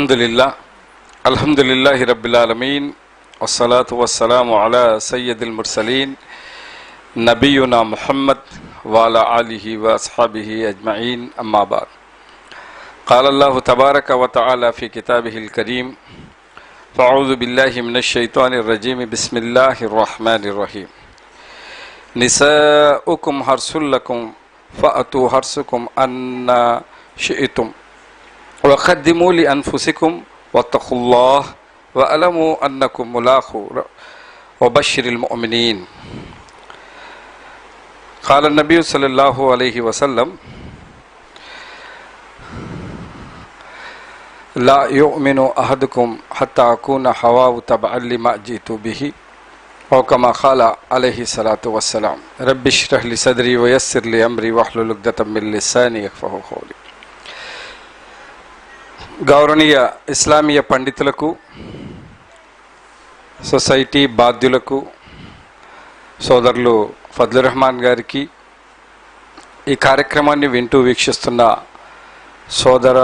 الحمد لله الحمد لله رب العالمين والصلاة والسلام على سيد المرسلين نبينا محمد وعلى آله وأصحابه أجمعين أما بعد. قال الله تبارك وتعالى في كتابه الكريم فأعوذ بالله من الشيطان الرجيم بسم الله الرحمن الرحيم. نساؤكم حرث لكم فأتوا حرثكم أن شئتم. وقدموا لأنفسكم واتقوا الله وألموا أنكم ملاقو وبشر المؤمنين. قال النبي صلى الله عليه وسلم لا يؤمن أحدكم حتى أكون حواه تبعا لما جئت به. أو كما قال عليه الصلاة والسلام رب اشرح لي صدري ويسر لي أمري واحلل عقدة من لساني يفقهوا قولي. గౌరవనీయ ఇస్లామీయ పండితులకు సొసైటీ బాధ్యులకు సోదరులు ఫద్లు రెహమాన్ గారికి ఈ కార్యక్రమాన్ని వింటూ వీక్షిస్తున్న సోదర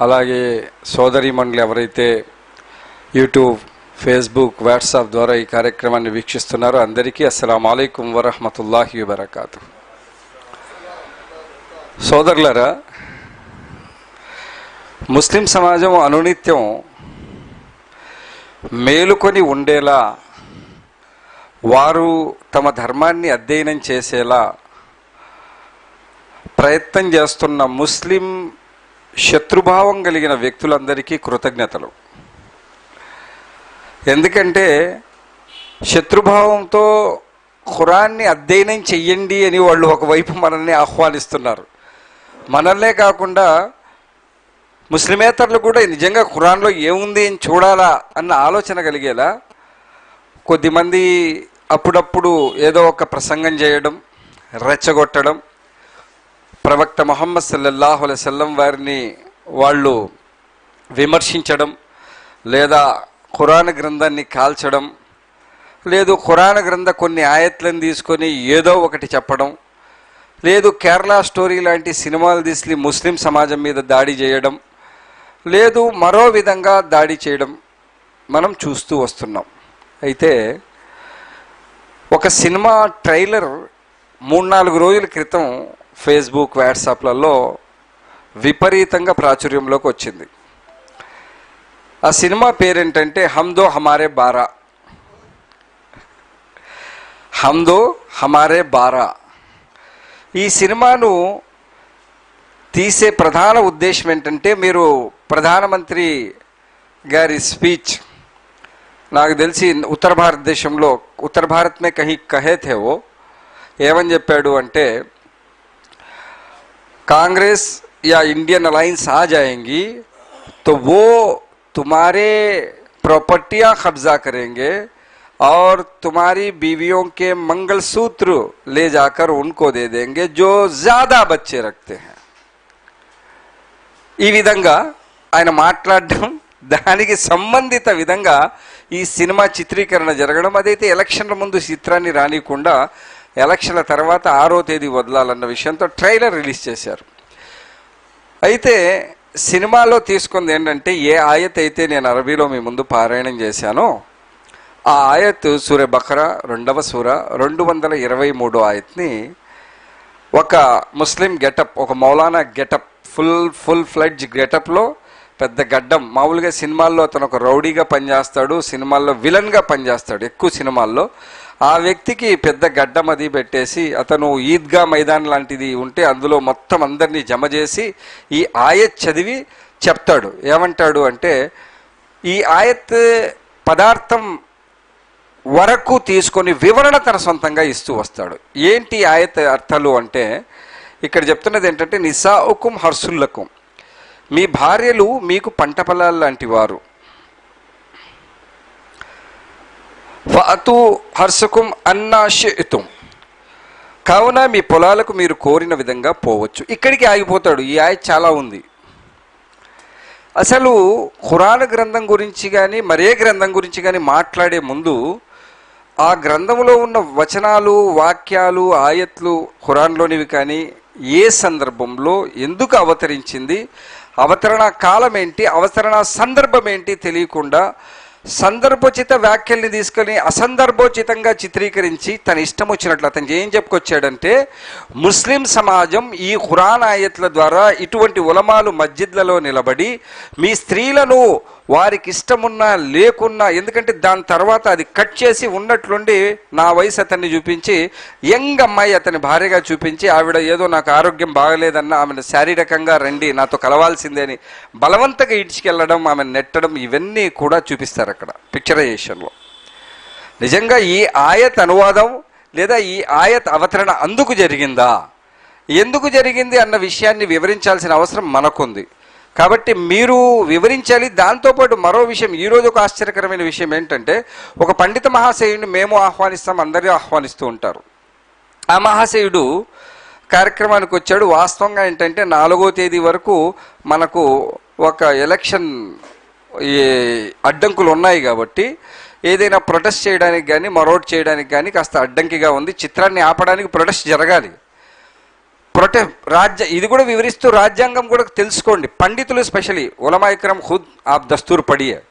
అలాగే సోదరీమణులు ఎవరైతే యూట్యూబ్ ఫేస్బుక్ వాట్సాప్ ద్వారా ఈ కార్యక్రమాన్ని వీక్షిస్తున్నారో అందరికీ అస్సలం అయికం వరహమతుల్లాహి వబర్కాతు. సోదరులరా ముస్లిం సమాజం అనునిత్యం మేలుకొని ఉండేలా వారు తమ ధర్మాన్ని అధ్యయనం చేసేలా ప్రయత్నం చేస్తున్న ముస్లిం శత్రుభావం కలిగిన వ్యక్తులందరికీ కృతజ్ఞతలు. ఎందుకంటే శత్రుభావంతో ఖురాన్ని అధ్యయనం చెయ్యండి అని వాళ్ళు ఒకవైపు మనల్ని ఆహ్వానిస్తున్నారు. మనల్నే కాకుండా ముస్లిమేతరులు కూడా నిజంగా ఖురాన్లో ఏముంది అని చూడాలా అన్న ఆలోచన కలిగేలా కొద్దిమంది అప్పుడప్పుడు ఏదో ఒక ప్రసంగం చేయడం రెచ్చగొట్టడం ప్రవక్త మొహమ్మద్ సల్లల్లాహు అలైవల్లం వారిని వాళ్ళు విమర్శించడం లేదా ఖురాన్ గ్రంథాన్ని కాల్చడం లేదు ఖురాన్ గ్రంథ కొన్ని ఆయత్లను తీసుకొని ఏదో ఒకటి చెప్పడం లేదు కేరళ స్టోరీ లాంటి సినిమాలు తీసి ముస్లిం సమాజం మీద దాడి చేయడం లేదు మరో విధంగా దాడి చేయడం మనం చూస్తూ వస్తున్నాం. అయితే ఒక సినిమా ట్రైలర్ మూడు నాలుగు రోజుల క్రితం ఫేస్బుక్ వాట్సాప్లలో విపరీతంగా ప్రాచుర్యంలోకి వచ్చింది. ఆ సినిమా పేరేంటంటే హమ్దో హమారే బారా. హమ్దో హమారే బారా. ఈ సినిమాను తీసే ప్రధాన ఉద్దేశం ఏంటంటే మీరు ప్రధానమంత్రి గారి స్పీచ్ నాకు తెలిసి ఉత్తర భారతదేశంలో ఉత్తర భారత్ మే కహీ కహే थे वो ఏమని చెప్పాడు అంటే कांग्रेस या इंडियन अलायंस आ जाएंगी तो वो तुम्हारे प्रॉपर्टियां कब्जा करेंगे और तुम्हारी बीवियों के मंगलसूत्र ले जाकर उनको दे देंगे जो ज्यादा बच्चे रखते हैं ఈ విధంగా ఆయన మాట్లాడడం దానికి సంబంధిత విధంగా ఈ సినిమా చిత్రీకరణ జరగడం అదైతే ఎలక్షన్ల ముందు చిత్రాన్ని రానియకుండా ఎలక్షన్ల తర్వాత ఆరో తేదీ వదలాలన్న విషయంతో ట్రైలర్ రిలీజ్ చేశారు. అయితే సినిమాలో తీసుకుంది ఏంటంటే ఏ ఆయత్ అయితే నేను అరబీలో మీ ముందు పారాయణం చేశానో ఆ ఆయత్ సూర్య బక్రా రెండవ సూర రెండు వందల ఇరవై మూడో ఆయత్ని ఒక ముస్లిం గెటప్ ఒక Maulana getup full full fledge గెటప్లో పెద్ద గడ్డం. మామూలుగా సినిమాల్లో అతను ఒక రౌడీగా పనిచేస్తాడు సినిమాల్లో విలన్గా పనిచేస్తాడు ఎక్కువ సినిమాల్లో. ఆ వ్యక్తికి పెద్ద గడ్డం అది పెట్టేసి అతను ఈద్గా మైదాన్ లాంటిది ఉంటే అందులో మొత్తం అందరినీ జమ చేసి ఈ ఆయత్ చదివి చెప్తాడు. ఏమంటాడు అంటే ఈ ఆయత్ పదార్థం వరకు తీసుకొని వివరణ తన సొంతంగా ఇస్తూ వస్తాడు. ఏంటి ఆయత అర్థాలు అంటే ఇక్కడ చెప్తున్నది ఏంటంటే నిసా ఉకుం హర్సుల్లకుం. మీ భార్యలు మీకు పంట పొలాలు లాంటి వారు. ఫఅతు హర్సుకుం అన్నాషితుం కావున మీ పొలాలకు మీరు కోరిన విధంగా పోవచ్చు. ఇక్కడికి ఆగిపోతాడు. ఈ ఆయ చాలా ఉంది. అసలు ఖురాన్ గ్రంథం గురించి కానీ మరే గ్రంథం గురించి కానీ మాట్లాడే ముందు ఆ గ్రంథంలో ఉన్న వచనాలు వాక్యాలు ఆయత్లు ఖురాన్లోనివి కానీ ఏ సందర్భంలో ఎందుకు అవతరించింది అవతరణ కాలం ఏంటి అవతరణ సందర్భం ఏంటి తెలియకుండా సందర్భోచిత వ్యాఖ్యల్ని తీసుకొని అసందర్భోచితంగా చిత్రీకరించి తన ఇష్టం వచ్చినట్లు అతను ఏం చెప్పుకొచ్చాడంటే ముస్లిం సమాజం ఈ ఖురాన్ ఆయత్ల ద్వారా ఇటువంటి ఉలమాలు మస్జిద్లలో నిలబడి మీ స్త్రీలను వారికి ఇష్టమున్నా లేకున్నా ఎందుకంటే దాని తర్వాత అది కట్ చేసి ఉన్నట్లుండి నా వయసు అతన్ని చూపించి యంగ్ అమ్మాయి అతని భార్యగా చూపించి ఆవిడ ఏదో నాకు ఆరోగ్యం బాగలేదన్న ఆమెను శారీరకంగా రండి నాతో కలవాల్సిందే అని బలవంతంగా ఇడ్చుకెళ్ళడం ఆమెను నెట్టడం ఇవన్నీ కూడా చూపిస్తారు అక్కడ పిక్చరైజేషన్లో నిజంగా ఈ ఆయత్ అనువాదం లేదా ఈ ఆయత్ అవతరణ అందుకు జరిగిందా? ఎందుకు జరిగింది అన్న విషయాన్ని వివరించాల్సిన అవసరం మనకుంది. కాబట్టి మీరు వివరించాలి. దాంతోపాటు మరో విషయం ఈరోజు ఒక ఆశ్చర్యకరమైన విషయం ఏంటంటే ఒక పండిత మహాశయుడిని మేము ఆహ్వానిస్తాం అందరూ ఆహ్వానిస్తూ ఉంటారు. ఆ మహాశయుడు కార్యక్రమానికి వచ్చాడు. వాస్తవంగా ఏంటంటే నాలుగో తేదీ వరకు మనకు ఒక ఎలక్షన్ ఈ అడ్డంకులు ఉన్నాయి కాబట్టి ఏదైనా ప్రొటెస్ట్ చేయడానికి కానీ మరోటి చేయడానికి కానీ కాస్త అడ్డంకిగా ఉంది. చిత్రాన్ని ఆపడానికి ప్రొటెస్ట్ జరగాలి. ప్రొటె రాజ్య ఇది కూడా వివరిస్తూ రాజ్యాంగం కూడా తెలుసుకోండి. పండితులు స్పెషలీ ఉలమాయిక్రమ్ ఖుద్ ఆప్ దస్తూర్ పడియే.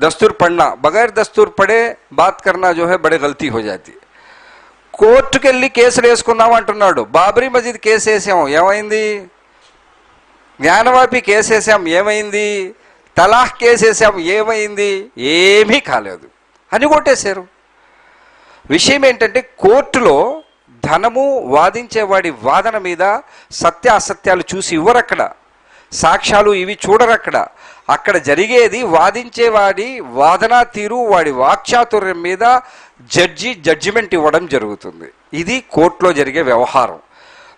దస్తూర్ పడినా. బగైర్ దస్తూర్ పడే బాత్ కర్నా జోహే బడే గల్తీ హో కోర్టుకెళ్ళి వెళ్ళి కేసులు వేసుకుందాం అంటున్నాడు. బాబ్రీ మసీద్ కేసు వేసాం. ఏమైంది? జ్ఞానవాపి కేసు వేసాం. ఏమైంది? తలాహ్ కేసు వేసాం. ఏమైంది? ఏమీ కాలేదు. అని కొట్టేశారు. విషయం ఏంటంటే కోర్టులో ధనము వాదించేవాడి వాదన మీద సత్య అసత్యాలు చూసి ఇవ్వరక్కడ. సాక్ష్యాలు ఇవి చూడరక్కడ. అక్కడ అక్కడ జరిగేది వాదించేవాడి వాదనా తీరు వాడి వాక్చాతుర్యం మీద జడ్జి జడ్జిమెంట్ ఇవ్వడం జరుగుతుంది. ఇది కోర్టులో జరిగే వ్యవహారం.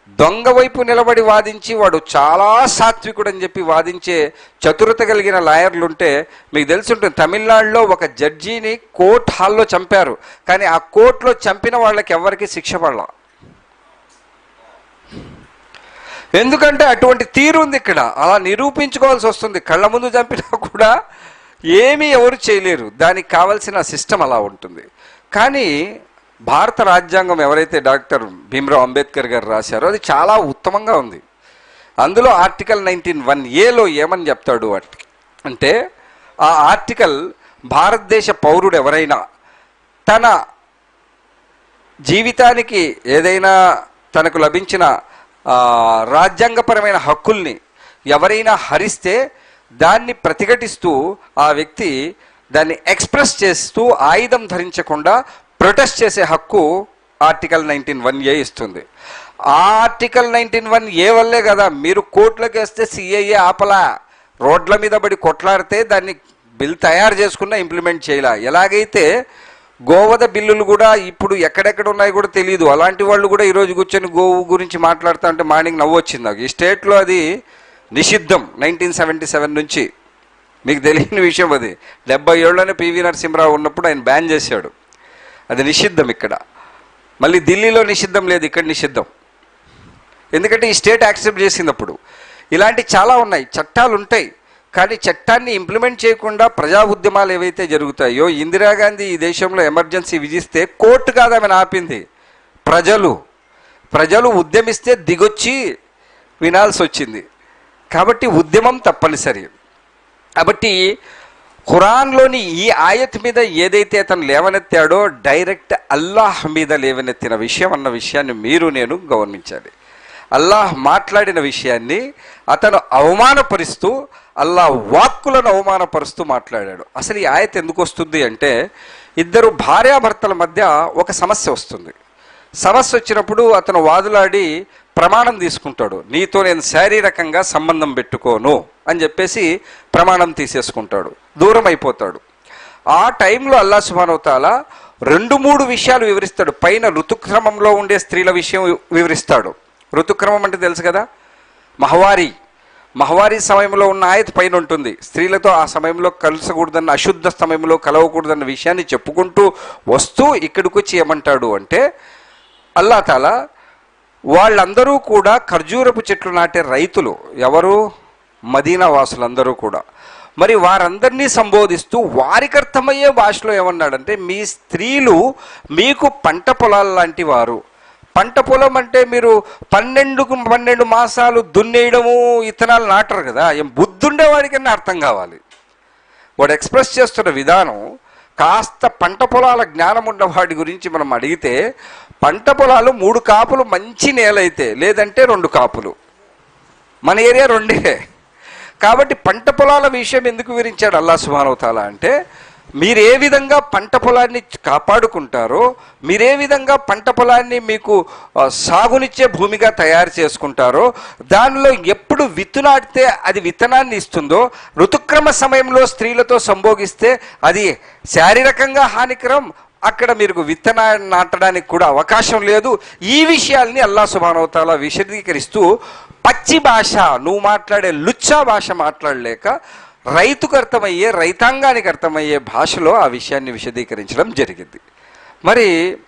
దొంగ వైపు నిలబడి వాదించి వాడు చాలా సాత్వికుడు అని చెప్పి వాదించే చతురత కలిగిన లాయర్లు ఉంటే మీకు తెలుసుంటుంది తమిళనాడులో ఒక జడ్జిని కోర్ట్ హాల్లో చంపారు. కానీ ఆ కోర్టులో చంపిన వాళ్ళకి ఎవరికి శిక్ష పడలా? ఎందుకంటే అటువంటి తీరు ఉంది ఇక్కడ. అలా నిరూపించుకోవాల్సి వస్తుంది. కళ్ళ ముందు చంపినా కూడా ఏమీ ఎవరు చేయలేరు. దానికి కావలసిన సిస్టమ్ అలా ఉంటుంది. కానీ భారత రాజ్యాంగం ఎవరైతే డాక్టర్ భీమ్రావ్ అంబేద్కర్ గారు రాశారో అది చాలా ఉత్తమంగా ఉంది. అందులో ఆర్టికల్ నైన్టీన్ వన్ ఏలో ఏమని చెప్తాడు అంటే ఆ ఆర్టికల్ భారతదేశ పౌరుడు ఎవరైనా తన జీవితానికి ఏదైనా తనకు లభించిన రాజ్యాంగపరమైన హక్కుల్ని ఎవరైనా హరిస్తే దాన్ని ప్రతిఘటిస్తూ ఆ వ్యక్తి దాన్ని ఎక్స్ప్రెస్ చేస్తూ ఆయుధం ధరించకుండా ప్రొటెస్ట్ చేసే హక్కు ఆర్టికల్ నైన్టీన్ వన్ ఏ ఇస్తుంది. ఆ ఆర్టికల్ నైన్టీన్ వన్ ఏ వల్లే కదా మీరు కోర్టులోకి వేస్తే సిఐఏ ఆపలా. రోడ్ల మీద పడి కొట్లాడితే దాన్ని బిల్ తయారు చేసుకున్న ఇంప్లిమెంట్ చేయాల? ఎలాగైతే గోవద బిల్లులు కూడా ఇప్పుడు ఎక్కడెక్కడ ఉన్నాయో కూడా తెలియదు. అలాంటి వాళ్ళు కూడా ఈరోజు కూర్చొని గోవు గురించి మాట్లాడుతూ అంటే మార్నింగ్ నవ్వు వచ్చింది నాకు. ఈ స్టేట్లో అది నిషిద్ధం నైన్టీన్ సెవెంటీ సెవెన్ నుంచి. మీకు తెలియని విషయం అది. డెబ్బై ఏళ్ళలోనే పివి నరసింహరావు ఉన్నప్పుడు ఆయన బ్యాన్ చేశాడు. అది నిషిద్ధం ఇక్కడ. మళ్ళీ ఢిల్లీలో నిషిద్ధం లేదు ఇక్కడ నిషిద్ధం. ఎందుకంటే ఈ స్టేట్ యాక్సెప్ట్ చేసినప్పుడు ఇలాంటి చాలా ఉన్నాయి చట్టాలు ఉంటాయి. కానీ చట్టాన్ని ఇంప్లిమెంట్ చేయకుండా ప్రజా ఉద్యమాలు ఏవైతే జరుగుతాయో ఇందిరాగాంధీ ఈ దేశంలో ఎమర్జెన్సీ విధిస్తే కోర్టు కాదు ఆమెను ఆపింది. ప్రజలు. ప్రజలు ఉద్యమిస్తే దిగొచ్చి వినాల్సి వచ్చింది. కాబట్టి ఉద్యమం తప్పనిసరి. కాబట్టి ఖురాన్లోని ఈ ఆయత్ మీద ఏదైతే అతను లేవనెత్తాడో డైరెక్ట్ అల్లాహ్ మీద లేవనెత్తిన విషయం అన్న విషయాన్ని మీరు నేను గౌరవించాలి అల్లాహ్ మాట్లాడిన విషయాన్ని అతను అవమానపరుస్తూ అల్లాహ్ వాక్కులను అవమానపరుస్తూ మాట్లాడాడు. అసలు ఈ ఆయత్ ఎందుకు వస్తుంది అంటే ఇద్దరు భార్యాభర్తల మధ్య ఒక సమస్య వస్తుంది. సమస్య వచ్చినప్పుడు అతను వాదులాడి ప్రమాణం తీసుకుంటాడు. నీతో నేను శారీరకంగా సంబంధం పెట్టుకోను అని చెప్పేసి ప్రమాణం తీసేసుకుంటాడు. దూరం అయిపోతాడు. ఆ టైంలో అల్లా సుబానవతాల రెండు మూడు విషయాలు వివరిస్తాడు. పైన ఋతుక్రమంలో ఉండే స్త్రీల విషయం వివరిస్తాడు. ఋతుక్రమం అంటే తెలుసు కదా? మహవారి. మహవారి సమయంలో ఉన్న ఆయత పైన ఉంటుంది. స్త్రీలతో ఆ సమయంలో కలసకూడదన్న అశుద్ధ సమయంలో కలవకూడదన్న విషయాన్ని చెప్పుకుంటూ వస్తూ ఇక్కడికి వచ్చి ఏమంటాడు అంటే అల్లా తాలా వాళ్ళందరూ కూడా ఖర్జూరపు చెట్లు నాటే రైతులు ఎవరు? మదీనా వాసులందరూ కూడా. మరి వారందరినీ సంబోధిస్తూ వారికి అర్థమయ్యే భాషలో ఏమన్నాడంటే మీ స్త్రీలు మీకు పంట పొలాల లాంటి వారు. పంట పొలం అంటే మీరు పన్నెండుకు పన్నెండు మాసాలు దున్నేయడము ఇత్తనాలు నాటరు కదా. ఏం బుద్ధుండే వాడికన్నా అర్థం కావాలి. వాడు ఎక్స్ప్రెస్ చేస్తున్న విధానం కాస్త పంట పొలాల జ్ఞానం ఉన్న వాడి గురించి మనం అడిగితే పంట పొలాలు మూడు కాపులు మంచి నేలైతే లేదంటే రెండు కాపులు. మన ఏరియా రెండే. కాబట్టి పంట పొలాల విషయం ఎందుకు వివరించాడు అల్లా సుభానవతాల అంటే మీరు ఏ విధంగా పంట పొలాన్ని కాపాడుకుంటారో మీరే విధంగా పంట పొలాన్ని మీకు సాగునిచ్చే భూమిగా తయారు చేసుకుంటారో దానిలో ఎప్పుడు విత్తు నాటితే అది విత్తనాన్ని ఇస్తుందో ఋతుక్రమ సమయంలో స్త్రీలతో సంభోగిస్తే అది శారీరకంగా హానికరం అక్కడ మీరు విత్తనాన్ని నాటడానికి కూడా అవకాశం లేదు. ఈ విషయాల్ని అల్లా సుభానవతాల విశదీకరిస్తూ పచ్చి భాష నువ్వు మాట్లాడే లుచ్చా భాష మాట్లాడలేక రైతుకు అర్థమయ్యే రైతాంగానికి అర్థమయ్యే భాషలో ఆ విషయాన్ని విశదీకరించడం జరిగింది. మరి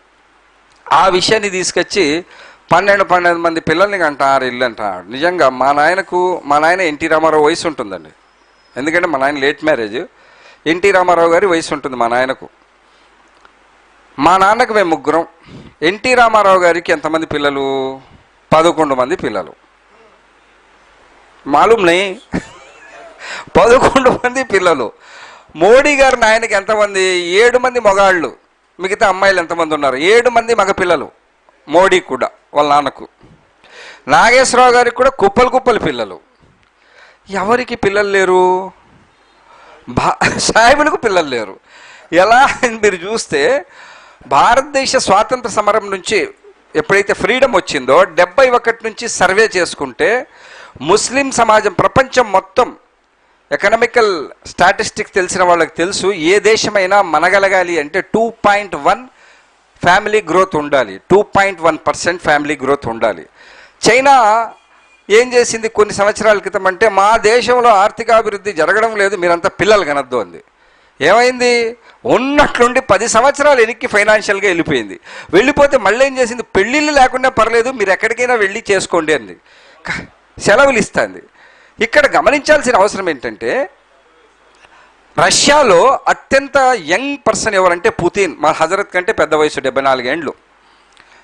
ఆ విషయాన్ని తీసుకొచ్చి పన్నెండు పన్నెండు మంది పిల్లల్ని అంటారు ఇల్లు అంటారు నిజంగా మా నాయనకు మా నాయన ఎన్టీ రామారావు వయసు ఉంటుందండి. ఎందుకంటే మా నాయన లేట్ మ్యారేజ్. ఎన్టీ రామారావు గారి వయసు ఉంటుంది మా నాయనకు. మా నాన్నకు మేము ముగ్గురం. ఎన్టీ రామారావు గారికి ఎంతమంది పిల్లలు? పదకొండు మంది పిల్లలు. మాలూమ్ నై. పదకొండు మంది పిల్లలు. మోడీ గారి నాయనకి ఎంతమంది? ఏడు మంది మగాళ్ళు. మిగతా అమ్మాయిలు ఎంతమంది ఉన్నారు? ఏడు మంది మగ పిల్లలు. మోడీ కూడా వాళ్ళ నాన్నకు. నాగేశ్వరరావు గారికి కూడా కుప్పలు కుప్పలు పిల్లలు. ఎవరికి పిల్లలు లేరు? భా సాహిబులకు పిల్లలు లేరు. ఎలా? అని మీరు చూస్తే భారతదేశ స్వాతంత్ర సమరం నుంచి ఎప్పుడైతే ఫ్రీడమ్ వచ్చిందో డెబ్బై ఒకటి నుంచి సర్వే చేసుకుంటే ముస్లిం సమాజం ప్రపంచం మొత్తం ఎకనామికల్ స్టాటిస్టిక్స్ తెలిసిన వాళ్ళకి తెలుసు ఏ దేశమైనా మనగలగాలి అంటే two point one family growth ఉండాలి. Two point one percent family growth ఉండాలి. చైనా ఏం చేసింది కొన్ని సంవత్సరాల క్రితం అంటే మా దేశంలో ఆర్థికాభివృద్ధి జరగడం లేదు మీరంతా పిల్లలు కనద్దు అంది. ఏమైంది? ఉన్నట్లుండి పది సంవత్సరాలు వెనక్కి ఫైనాన్షియల్గా వెళ్ళిపోయింది. వెళ్ళిపోతే మళ్ళీ ఏం చేసింది? పెళ్ళిళ్ళు లేకుండా పర్లేదు మీరు ఎక్కడికైనా వెళ్ళి చేసుకోండి అంది. సెలవులు ఇస్తుంది. ఇక్కడ గమనించాల్సిన అవసరం ఏంటంటే రష్యాలో అత్యంత యంగ్ పర్సన్ ఎవరంటే పుతిన్ మా హజరత్ కంటే పెద్ద వయసు డెబ్బై నాలుగేండ్లు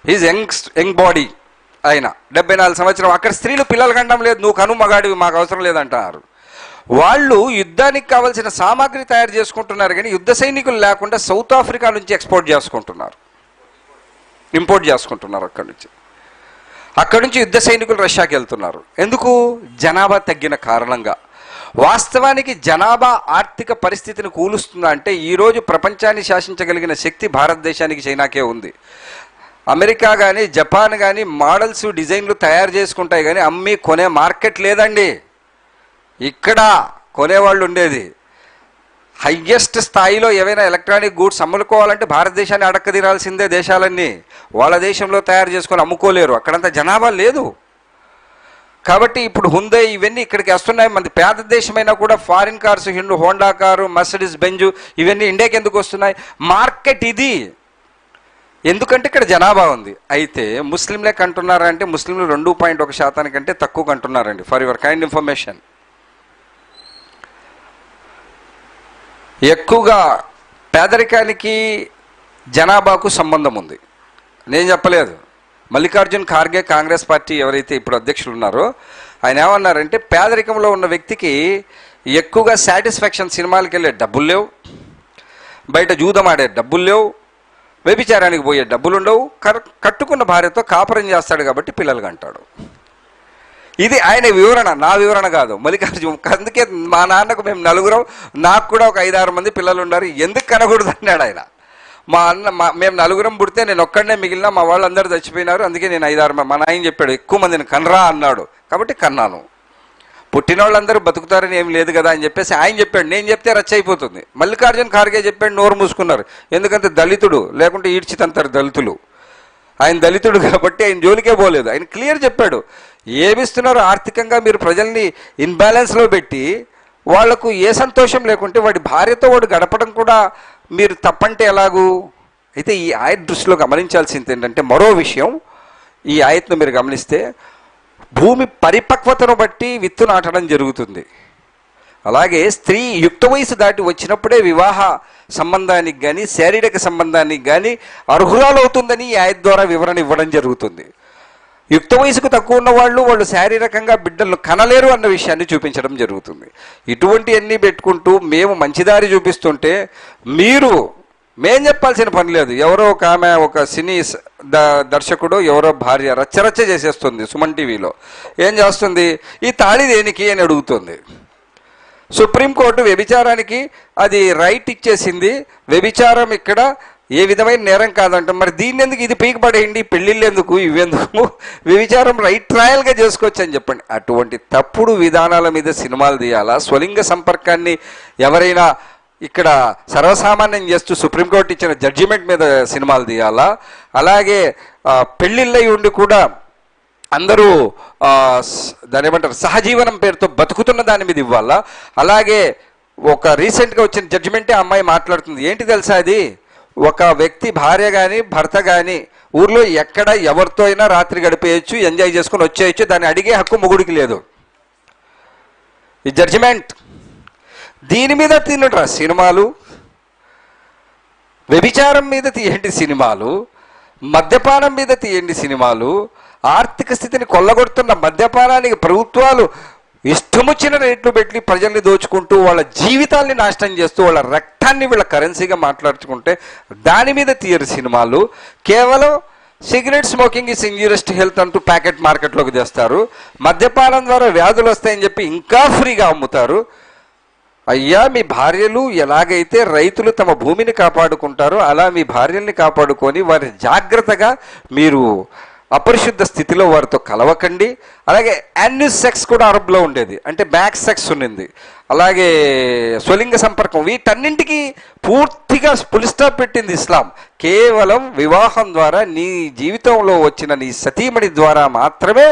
ఈజ్ యంగ్ యంగ్ బాడీ ఆయన. డెబ్బై నాలుగు సంవత్సరం. అక్కడ స్త్రీలు పిల్లలు కండం లేదు నువ్వు కను మగాడివి మాకు అవసరం లేదంటారు. వాళ్ళు యుద్ధానికి కావాల్సిన సామాగ్రి తయారు చేసుకుంటున్నారు కానీ యుద్ధ సైనికులు లేకుండా సౌత్ ఆఫ్రికా నుంచి ఎక్స్పోర్ట్ చేసుకుంటున్నారు. ఇంపోర్ట్ చేసుకుంటున్నారు అక్కడి నుంచి. అక్కడి నుంచి యుద్ధ సైనికులు రష్యాకి వెళ్తున్నారు. ఎందుకు? జనాభా తగ్గిన కారణంగా. వాస్తవానికి జనాభా ఆర్థిక పరిస్థితిని కూలుస్తుందా అంటే ఈరోజు ప్రపంచాన్ని శాసించగలిగిన శక్తి భారతదేశానికి చైనాకే ఉంది. అమెరికా కానీ జపాన్ కానీ మోడల్స్ డిజైన్లు తయారు చేసుకుంటాయి కానీ అమ్మి కొనే మార్కెట్ లేదండి. ఇక్కడ కొనేవాళ్ళు ఉండేది. హయ్యెస్ట్ స్థాయిలో ఏవైనా ఎలక్ట్రానిక్ గూడ్స్ అమ్ముకోవాలంటే భారతదేశాన్ని అడక్క తినాల్సిందే దేశాలన్నీ. వాళ్ళ దేశంలో తయారు చేసుకొని అమ్ముకోలేరు. అక్కడంత జనాభా లేదు. కాబట్టి ఇప్పుడు హుందే ఇవన్నీ ఇక్కడికి వస్తున్నాయి. మన పేద దేశమైనా కూడా foreign cars Hyundai Honda car Mercedes Benz ఇవన్నీ ఇండియాకి ఎందుకు వస్తున్నాయి? మార్కెట్ ఇది. ఎందుకంటే ఇక్కడ జనాభా ఉంది. అయితే ముస్లింలే కంటున్నారంటే ముస్లింలు రెండు పాయింట్ ఒక శాతానికంటే తక్కువ కంటున్నారండి ఫర్ యువర్ కైండ్ ఇన్ఫర్మేషన్ ఎక్కువగా పేదరికానికి జనాభాకు సంబంధం ఉంది. నేను చెప్పలేదు. మల్లికార్జున్ ఖార్గే కాంగ్రెస్ పార్టీ ఎవరైతే ఇప్పుడు అధ్యక్షులు ఉన్నారో ఆయన ఏమన్నారంటే పేదరికంలో ఉన్న వ్యక్తికి ఎక్కువగా సాటిస్ఫాక్షన్ సినిమాలకు వెళ్ళే డబ్బులు లేవు. బయట జూదం ఆడే డబ్బులు లేవు. వ్యభిచారానికి పోయే డబ్బులు ఉండవు. కట్టుకున్న భార్యతో కాపురం చేస్తాడు కాబట్టి పిల్లలు అంటాడు. ఇది ఆయన వివరణ నా వివరణ కాదు. మల్లికార్జున అందుకే మా నాన్నకు మేము నలుగురం నాకు కూడా ఒక ఐదారు మంది పిల్లలు ఉన్నారు. ఎందుకు కనకూడదు అన్నాడు ఆయన? మా అన్న మా మేము నలుగురం పుడితే నేను ఒక్కడనే మిగిలిన మా వాళ్ళందరూ చచ్చిపోయినారు. అందుకే నేను ఐదారు మా నాయన చెప్పాడు ఎక్కువ మందిని కనరా అన్నాడు. కాబట్టి కన్నాను. పుట్టిన వాళ్ళందరూ బతుకుతారని ఏం లేదు కదా అని చెప్పేసి ఆయన చెప్పాడు. నేను చెప్తే రచ్చ అయిపోతుంది. మల్లికార్జున ఖార్గే చెప్పాడు నోరు మూసుకున్నారు. ఎందుకంటే దళితుడు లేకుంటే ఈడ్చితంతారు దళితులు. ఆయన దళితుడు కాబట్టి ఆయన జోలికే పోలేదు. ఆయన క్లియర్ చెప్పాడు ఏమిస్తున్నారు ఆర్థికంగా మీరు ప్రజల్ని ఇన్బ్యాలెన్స్లో పెట్టి వాళ్ళకు ఏ సంతోషం లేకుంటే వాడి భార్యతో వాడు గడపడం కూడా మీరు తప్పంటే ఎలాగూ? అయితే ఈ ఆయత్ దృష్టిలో గమనించాల్సింది ఏంటంటే మరో విషయం ఈ ఆయత్ను మీరు గమనిస్తే భూమి పరిపక్వతను బట్టి విత్తు నాటడం జరుగుతుంది. అలాగే స్త్రీ యుక్త వయసు దాటి వచ్చినప్పుడే వివాహ సంబంధానికి కానీ శారీరక సంబంధానికి కానీ అర్హురాలవుతుందని ఈ ఆయత్ ద్వారా వివరణ ఇవ్వడం జరుగుతుంది. యుక్త వయసుకు తక్కువ ఉన్న వాళ్ళు వాళ్ళు శారీరకంగా బిడ్డలు కనలేరు అన్న విషయాన్ని చూపించడం జరుగుతుంది. ఇటువంటి అన్నీ పెట్టుకుంటూ మేము మంచిదారి చూపిస్తుంటే మీరు మేం చెప్పాల్సిన పని లేదు. ఎవరో ఒక ఆమె ఒక సినీ ద- దర్శకుడు ఎవరో భార్య రచ్చరచ్చ చేసేస్తుంది సుమన్ టీవీలో. ఏం చేస్తుంది? ఈ తాళి దేనికి అని అడుగుతుంది. సుప్రీంకోర్టు వ్యభిచారానికి అది రైట్ ఇచ్చేసింది. వ్యభిచారం ఇక్కడ ఏ విధమైన నేరం కాదంట. మరి దీన్ని ఎందుకు ఇది పీకపడేయండి? పెళ్ళిళ్ళెందుకు పెళ్ళిళ్ళు ఎందుకు? ఇవెందుకు వ్యభిచారం రైట్ ట్రయల్గా చేసుకోవచ్చు అని చెప్పండి. అటువంటి తప్పుడు విధానాల మీద సినిమాలు తీయాలా? స్వలింగ సంపర్కాన్ని ఎవరైనా ఇక్కడ సర్వసామాన్యం చేస్తూ సుప్రీంకోర్టు ఇచ్చిన జడ్జిమెంట్ మీద సినిమాలు తీయాలా? అలాగే పెళ్ళిళ్ళై ఉండి కూడా అందరూ దాని ఏమంటారు? సహజీవనం పేరుతో బతుకుతున్న దాని మీద ఇవ్వాలా? అలాగే ఒక రీసెంట్గా వచ్చిన జడ్జిమెంటే అమ్మాయి మాట్లాడుతుంది. ఏంటి తెలుసా అది? ఒక వ్యక్తి భార్య కానీ భర్త కానీ ఊర్లో ఎక్కడ ఎవరితో అయినా రాత్రి గడిపేయచ్చు ఎంజాయ్ చేసుకుని వచ్చేయచ్చు. దాన్ని అడిగే హక్కు మొగుడికి లేదు. ఈ జడ్జిమెంట్ దీని మీద తినట్రా సినిమాలు? వ్యభిచారం మీద తీయండి సినిమాలు. మద్యపానం మీద తీయండి సినిమాలు. ఆర్థిక స్థితిని కొల్లగొడుతున్న మద్యపానానికి ప్రభుత్వాలు ఇష్టమొచ్చిన రేట్లు పెట్టి ప్రజల్ని దోచుకుంటూ వాళ్ళ జీవితాల్ని నాశనం చేస్తూ వాళ్ళ రక్తాన్ని వీళ్ళ కరెన్సీగా మాట్లాడుకుంటే దాని మీద తీయరు సినిమాలు. కేవలం cigarette smoking is injurious to health అంటూ ప్యాకెట్ మార్కెట్లోకి తెస్తారు. మద్యపానం ద్వారా వ్యాధులు వస్తాయని చెప్పి ఇంకా ఫ్రీగా అమ్ముతారు. అయ్యా మీ భార్యలు ఎలాగైతే రైతులు తమ భూమిని కాపాడుకుంటారో అలా మీ భార్యల్ని కాపాడుకొని వారి జాగ్రత్తగా మీరు అపరిశుద్ధ స్థితిలో వారితో కలవకండి. అలాగే యాన్యూస్ సెక్స్ కూడా అరబ్లో ఉండేది. అంటే బ్యాక్ సెక్స్ ఉండింది అలాగే స్వలింగ సంపర్కం. వీటన్నింటికి పూర్తిగా పులి స్టాప్ పెట్టింది ఇస్లాం. కేవలం వివాహం ద్వారా నీ జీవితంలో వచ్చిన నీ సతీమణి ద్వారా మాత్రమే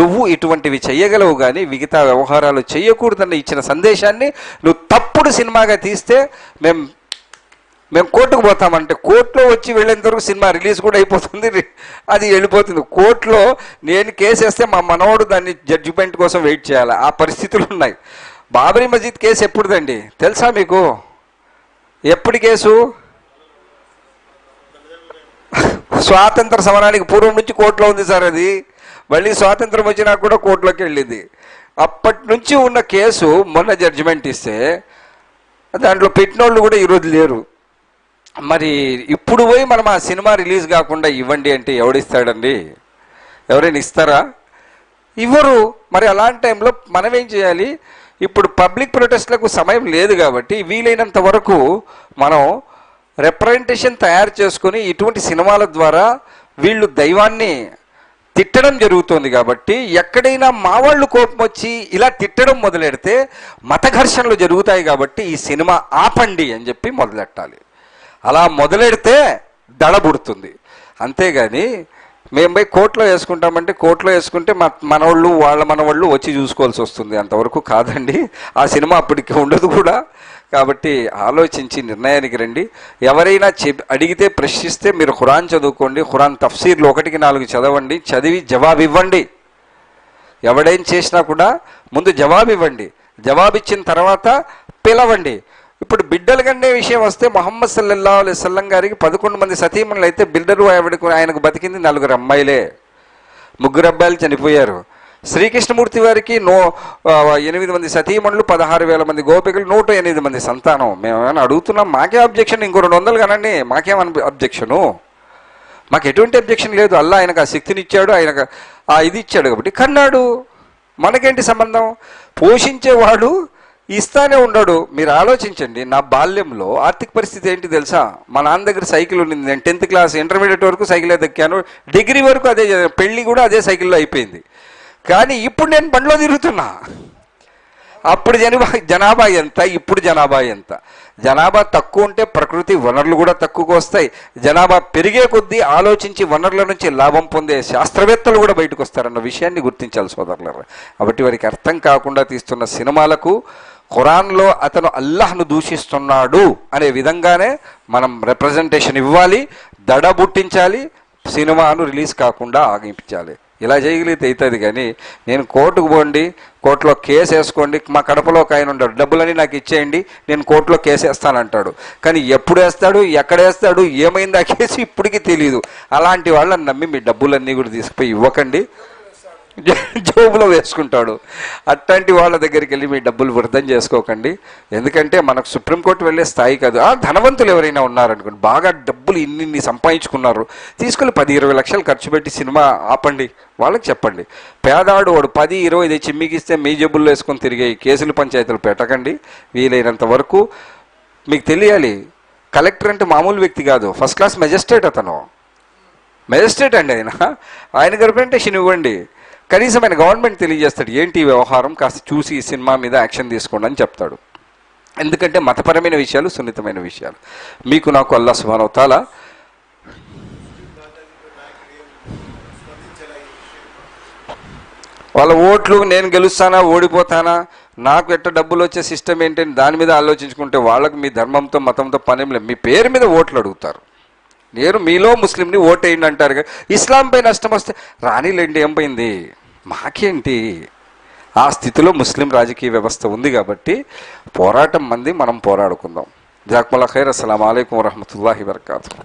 నువ్వు ఇటువంటివి చేయగలవు కానీ మిగతా వ్యవహారాలు చేయకూడదని ఇచ్చిన సందేశాన్ని నువ్వు తప్పుడు సినిమాగా తీస్తే మేము మేము కోర్టుకు పోతామంటే కోర్టులో వచ్చి వెళ్ళేంత వరకు సినిమా రిలీజ్ కూడా అయిపోతుంది అది వెళ్ళిపోతుంది. కోర్టులో నేను కేసు వేస్తే మా మనవడు దాన్ని జడ్జిమెంట్ కోసం వెయిట్ చేయాలి. ఆ పరిస్థితులు ఉన్నాయి. బాబరీ మసీద్ కేసు ఎప్పుడుదండి? తెలుసా మీకు? ఎప్పుడు కేసు? స్వాతంత్ర సమరానికి పూర్వం నుంచి కోర్టులో ఉంది సార్ అది. మళ్ళీ స్వాతంత్రం వచ్చినా కూడా కోర్టులోకి వెళ్ళింది. అప్పటి నుంచి ఉన్న కేసు మొన్న జడ్జిమెంట్ ఇస్తే దాంట్లో పెట్టినోళ్ళు కూడా ఈరోజు లేరు. మరి ఇప్పుడు పోయి మనం ఆ సినిమా రిలీజ్ కాకుండా ఇవ్వండి అంటే ఎవడిస్తాడండి? ఎవరైనా ఇస్తారా? ఇవ్వరు. మరి అలాంటి టైంలో మనం ఏం చేయాలి? ఇప్పుడు పబ్లిక్ ప్రొటెస్ట్లకు సమయం లేదు కాబట్టి వీలైనంత వరకు మనం రిప్రజెంటేషన్ తయారు చేసుకొని ఇటువంటి సినిమాల ద్వారా వీళ్ళు దైవాన్ని తిట్టడం జరుగుతోంది కాబట్టి ఎక్కడైనా మా వాళ్ళు కోపం వచ్చి ఇలా తిట్టడం మొదలెడితే మత ఘర్షణలు జరుగుతాయి కాబట్టి ఈ సినిమా ఆపండి అని చెప్పి మొదలెట్టాలి. అలా మొదలెడితే దడబుడుతుంది అంతేగాని మేము పోయి కోర్టులో వేసుకుంటామంటే కోర్టులో వేసుకుంటే మా మనవాళ్ళు వాళ్ళ మనవాళ్ళు వచ్చి చూసుకోవాల్సి వస్తుంది. అంతవరకు కాదండి. ఆ సినిమా అప్పటికి ఉండదు కూడా. కాబట్టి ఆలోచించి నిర్ణయానికి రండి. ఎవరైనా చెప్ అడిగితే ప్రశ్నిస్తే మీరు ఖురాన్ చదువుకోండి. ఖురాన్ తఫ్సీర్లు ఒకటికి నాలుగు చదవండి. చదివి జవాబు ఇవ్వండి ఎవడేం చేసినా కూడా ముందు జవాబు ఇవ్వండి జవాబు ఇచ్చిన తర్వాత పిలవండి. ఇప్పుడు బిడ్డలు కనే విషయం వస్తే మొహమ్మద్ సల్లల్లా అలై సల్లం గారికి పదకొండు మంది సతీమణులు అయితే బిడ్డలు ఆవిడకు ఆయనకు బతికింది నలుగురు అమ్మాయిలే. ముగ్గురు అబ్బాయిలు చనిపోయారు. శ్రీకృష్ణమూర్తి వారికి నో ఎనిమిది మంది సతీమణులు పదహారు వేల మంది గోపికలు నూట ఎనిమిది మంది సంతానం. మేము అడుగుతున్నాం? మాకే అబ్జెక్షన్ ఇంకో రెండు వందలు కనండి. మాకేం అబ్జెక్షను మాకు ఎటువంటి అబ్జెక్షన్ లేదు. అల్లా ఆయనకు ఆ శక్తినిచ్చాడు ఆయనకు ఆ ఇది ఇచ్చాడు కాబట్టి. కన్నాడు. మనకేంటి సంబంధం? పోషించేవాడు ఇస్తానే ఉన్నాడు మీరు ఆలోచించండి నా బాల్యంలో ఆర్థిక పరిస్థితి ఏంటి తెలుసా? మా నాన్న దగ్గర సైకిల్ ఉండింది. నేను టెన్త్ క్లాస్ ఇంటర్మీడియట్ వరకు సైకిల్ దక్కాను. డిగ్రీ వరకు అదే పెళ్ళి కూడా అదే సైకిల్లో అయిపోయింది. కానీ ఇప్పుడు నేను బండిలో తిరుగుతున్నా. అప్పుడు జనాభా జనాభా ఎంత? ఇప్పుడు జనాభా ఎంత? జనాభా తక్కువ ఉంటే ప్రకృతి వనరులు కూడా తక్కువకు వస్తాయి. జనాభా పెరిగే కొద్దీ ఆలోచించి వనరుల నుంచి లాభం పొందే శాస్త్రవేత్తలు కూడా బయటకు వస్తారన్న విషయాన్ని గుర్తించాలి సోదరులారా. కాబట్టి వారికి అర్థం కాకుండా తీస్తున్న సినిమాలకు ఖురాన్లో అతను అల్లాహ్ను దూషిస్తున్నాడు అనే విధంగానే మనం రిప్రజెంటేషన్ ఇవ్వాలి దడ బుట్టించాలి సినిమాను రిలీజ్ కాకుండా ఆగించాలి. ఇలా చేయగలిగితే అవుతుంది కానీ నేను కోర్టుకు పోండి కోర్టులో కేసు వేసుకోండి మా కడపలో ఒక ఆయన ఉంటాడు డబ్బులని నాకు ఇచ్చేయండి నేను కోర్టులో కేసు వేస్తానంటాడు. కానీ ఎప్పుడు వేస్తాడు ఎక్కడ వేస్తాడు ఏమైంది ఆ కేసు ఇప్పటికీ తెలియదు అలాంటి వాళ్ళని నమ్మి మీ డబ్బులన్నీ కూడా తీసుకుపోయి ఇవ్వకండి. జోబులో వేసుకుంటాడు. అట్లాంటి వాళ్ళ దగ్గరికి వెళ్ళి మీ డబ్బులు వృద్ధం చేసుకోకండి. ఎందుకంటే మనకు సుప్రీంకోర్టు వెళ్ళే స్థాయి కాదు. ఆ ధనవంతులు ఎవరైనా ఉన్నారనుకోండి బాగా డబ్బులు ఇన్ని సంపాదించుకున్నారు తీసుకెళ్ళి పది ఇరవై లక్షలు ఖర్చు పెట్టి సినిమా ఆపండి వాళ్ళకి చెప్పండి. పేదాడు వాడు పది ఇరవై ఇది చిమ్మికిస్తే మీ జబ్బుల్లో వేసుకొని తిరిగే కేసులు పంచాయతీలు పెట్టకండి. వీలైనంత వరకు మీకు తెలియాలి కలెక్టర్ అంటే మామూలు వ్యక్తి కాదు. ఫస్ట్ క్లాస్ మెజిస్ట్రేట్ అతను. మెజిస్ట్రేట్ అండి ఆయన. ఆయన రిప్రజెంటేషన్ ఇవ్వండి కనీసం ఆయన గవర్నమెంట్ తెలియజేస్తాడు ఏంటి వ్యవహారం? కాస్త చూసి ఈ సినిమా మీద యాక్షన్ తీసుకోండి అని చెప్తాడు. ఎందుకంటే మతపరమైన విషయాలు సున్నితమైన విషయాలు. మీకు నాకు అల్లా సుబానవతాల వాళ్ళ ఓట్లు నేను గెలుస్తానా ఓడిపోతానా? నాకు ఎట్ట డబ్బులు వచ్చే సిస్టమ్ ఏంటని దాని మీద ఆలోచించుకుంటే వాళ్ళకి మీ ధర్మంతో మతంతో పనేం లేదు. మీ పేరు మీద ఓట్లు అడుగుతారు. నేను మీలో ముస్లింని ఓటేయండి అంటారు కదా. ఇస్లాంపై నష్టం వస్తే రానిలేండి ఏం పోయింది? మాకేంటి? ఆ స్థితిలో ముస్లిం రాజకీయ వ్యవస్థ ఉంది కాబట్టి పోరాటం మంది మనం పోరాడుకుందాం. జాక్మల్లా ఖైర్. అస్సలం అయికం వరహమూల వరకాతు